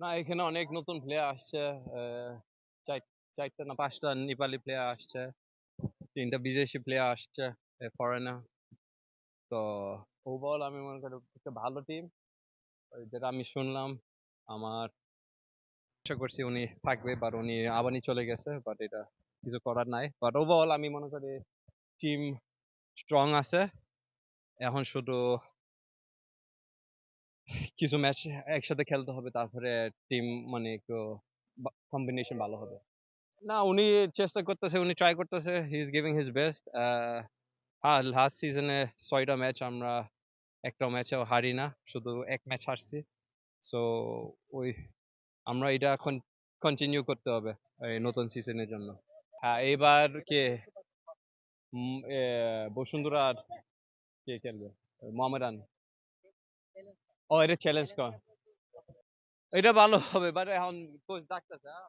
না, এখানে অনেক নতুন প্লেয়ার আসছে চারটা না, পাঁচটা নেপালি প্লেয়ার আসছে, তিনটা বিদেশি প্লেয়ার আসছে ফরেনার তো ওভারঅল আমি মনে করি একটা ভালো টিম যেটা আমি শুনলাম, আমার আশা করছি উনি থাকবে বাট উনি আবানি চলে গেছে বাট এটা কিছু করার নাই। বাট ওভারঅল আমি মনে করি টিম স্ট্রং আছে। এখন শুধু কিছু ম্যাচ একসাথে খেলতে হবে, তারপরে টিম মানে একটু কম্বিনেশন ভালো হবে। না, উনি চেষ্টা করতেছে, উনি ট্রাই করতেছে he is giving his best হ্যাঁ লাস্ট সিজনে ছয়টা ম্যাচ আমরা একটা ম্যাচেও হারি না শুধু এক ম্যাচ হারছি। সো ওই, আমরা এটা এখন কন্টিনিউ করতে হবে এই নতুন সিজনের জন্য। হ্যাঁ এবার কে? বসুন্ধরা কে খেলবে? মোহামেডান। ও এটা চ্যালেঞ্জ কর এটা ভালো হবে বাট এখন কোচ ডাকতেছে হ্যাঁ?